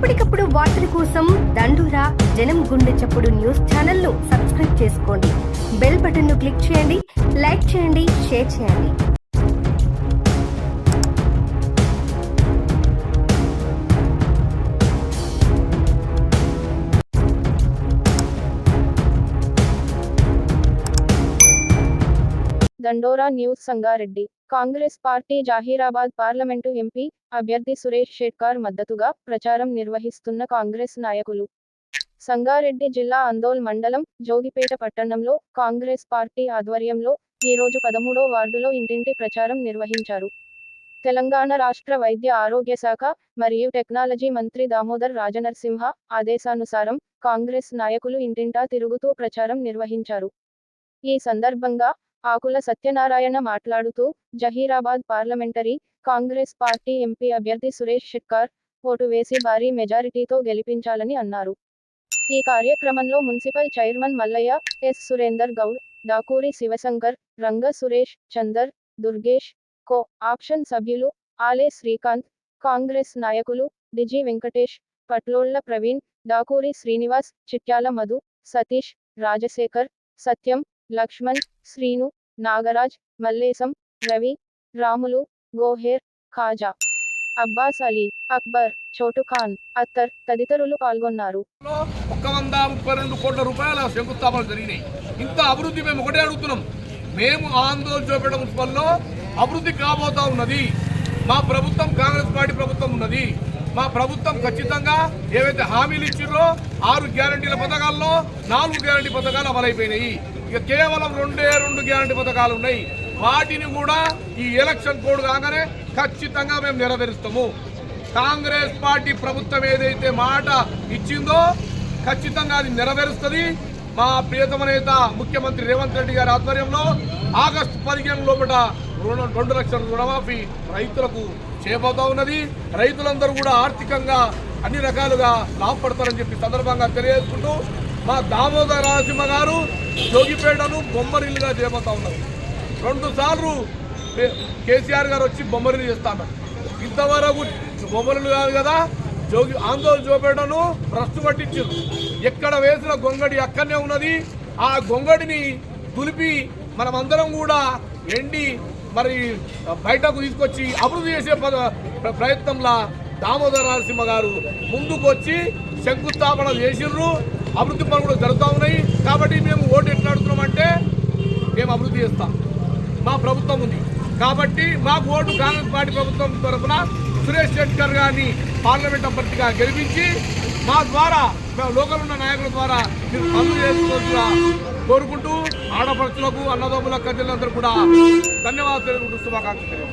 ఎప్పటికప్పుడు వార్తల కోసం దండూరా జనం గుండె చప్పుడు న్యూస్ ఛానల్ను సబ్స్క్రైబ్ చేసుకోండి. బెల్ బటన్ను క్లిక్ చేయండి లైక్ చేయండి షేర్ చేయండి. Dandora news Sangareddy Congress party Zaheerabad parliament MP అభ్యర్థి సురేష్ షెట్కార్ మద్దతుగా ప్రచారం నిర్వహిస్తున్న కాంగ్రెస్ నాయకులు. సంగారెడ్డి జిల్లా అందోల్ మండలం జోగిపేట పట్టణంలో కాంగ్రెస్ పార్టీ ఆధ్వర్యంలో ఈ రోజు పదమూడో వార్డులో ఇంటింటి ప్రచారం నిర్వహించారు. తెలంగాణ రాష్ట్ర వైద్య ఆరోగ్య శాఖ మరియు టెక్నాలజీ మంత్రి దామోదర్ రాజనరసింహ ఆదేశానుసారం కాంగ్రెస్ నాయకులు ఇంటింటా తిరుగుతూ ప్రచారం నిర్వహించారు. ఈ సందర్భంగా ఆకుల సత్యనారాయణ మాట్లాడుతూ Zaheerabad parliamentary Congress party MP అభ్యర్థి సురేష్ షెట్కార్ ఓటు వేసి భారీ మెజారిటీతో గెలిపించాలని అన్నారు. ఈ కార్యక్రమంలో municipal chairman Mallaiah S Surender Goud Dakuri Shivashankar Ranga Suresh Chander Durgesh co option సభ్యులు ఆలే శ్రీకాంత్ కాంగ్రెస్ నాయకులు డిజి వెంకటేష్ పట్లోళ్ళ ప్రవీణ్ డాకూరి శ్రీనివాస్ చిట్యాల మధు సతీష్ రాజశేఖర్ సత్యం లక్ష్మణ్ శ్రీను నాగరాజ్ మల్లేశం రవి రాములు గోహేర్ ఖాజా అబ్బాస్ అలీ అక్బర్ చోటు ఖాన్ అత్తర్ తదితరులు పాల్గొన్నారు. ఒక ఒక్క వంద ముప్పై రెండు కోట్ల రూపాయల శంకుస్థాపన జరిగినాయి. ఇంత అభివృద్ధి మేము ఒకటే అడుగుతున్నాం. మేము ఆందోళన చూపేట మున్సిపల్లో అభివృద్ధి కాబోతా ఉన్నది. మా ప్రభుత్వం కాంగ్రెస్ పార్టీ ప్రభుత్వం ఉన్నది. మా ప్రభుత్వం ఖచ్చితంగా ఏవైతే హామీలు ఇచ్చిర్రో ఆరు గ్యారంటీల పథకాల్లో నాలుగు గ్యారంటీ పథకాలు అమలైపోయినాయి. ఇక కేవలం రెండే రెండు గ్యారంటీ పథకాలు ఉన్నాయి. వాటిని కూడా ఈ ఎలక్షన్ కోడ్ కాగానే ఖచ్చితంగా మేము నెరవేరుస్తాము. కాంగ్రెస్ పార్టీ ప్రభుత్వం ఏదైతే మాట ఇచ్చిందో ఖచ్చితంగా అది నెరవేరుస్తుంది. మా ప్రియతమ నేత ముఖ్యమంత్రి రేవంత్ రెడ్డి గారి ఆధ్వర్యంలో ఆగస్టు పదిహేను లోపల రుణ రెండు లక్షల రుణమాఫీ రైతులకు చేయబోతా ఉన్నది. రైతులందరూ కూడా ఆర్థికంగా అన్ని రకాలుగా లాభపడతారని చెప్పి సందర్భంగా తెలియజేసుకుంటూ మా దామోదర నరసింహ గారు జోగిపేటను బొమ్మరిల్లుగా చేయబోతా ఉన్నారు. రెండు సార్లు కేసీఆర్ గారు వచ్చి బొమ్మరిల్లు చేస్తాను. ఇంతవరకు బొమ్మరిల్లు కాదు కదా జోగి ఆందోళన జోపేటను భ్రష్టు పట్టించారు ఎక్కడ వేసిన గొంగడి అక్కడనే ఉన్నది. ఆ గొంగడిని దులిపి మనమందరం కూడా ఎండి మరి బయటకు తీసుకొచ్చి అభివృద్ధి చేసే ప్రయత్నంలా ప్రయత్నంలో దామోదర నరసింహ గారు ముందుకు వచ్చి శంకుస్థాపన చేసిర్రు అభివృద్ధి పనులు కూడా జరుగుతూ ఉన్నాయి. కాబట్టి మేము ఓటు ఎట్లా అడుగుతున్నామంటే మేము అభివృద్ధి చేస్తాం. మా ప్రభుత్వం ఉంది. కాబట్టి మాకు ఓటు కాంగ్రెస్ పార్టీ ప్రభుత్వం తరఫున సురేష్ శెట్కర్ గారిని పార్లమెంట్ అభ్యర్థిగా గెలిపించి మా ద్వారా లోకల్ ఉన్న నాయకుల ద్వారా మీరు పనులు చేసుకోవాల్సిన కోరుకుంటూ ఆడపడుచులకు అన్నదమ్ముల కజలందరూ కూడా ధన్యవాదాలు తెలుసుకుంటూ శుభాకాంక్షలు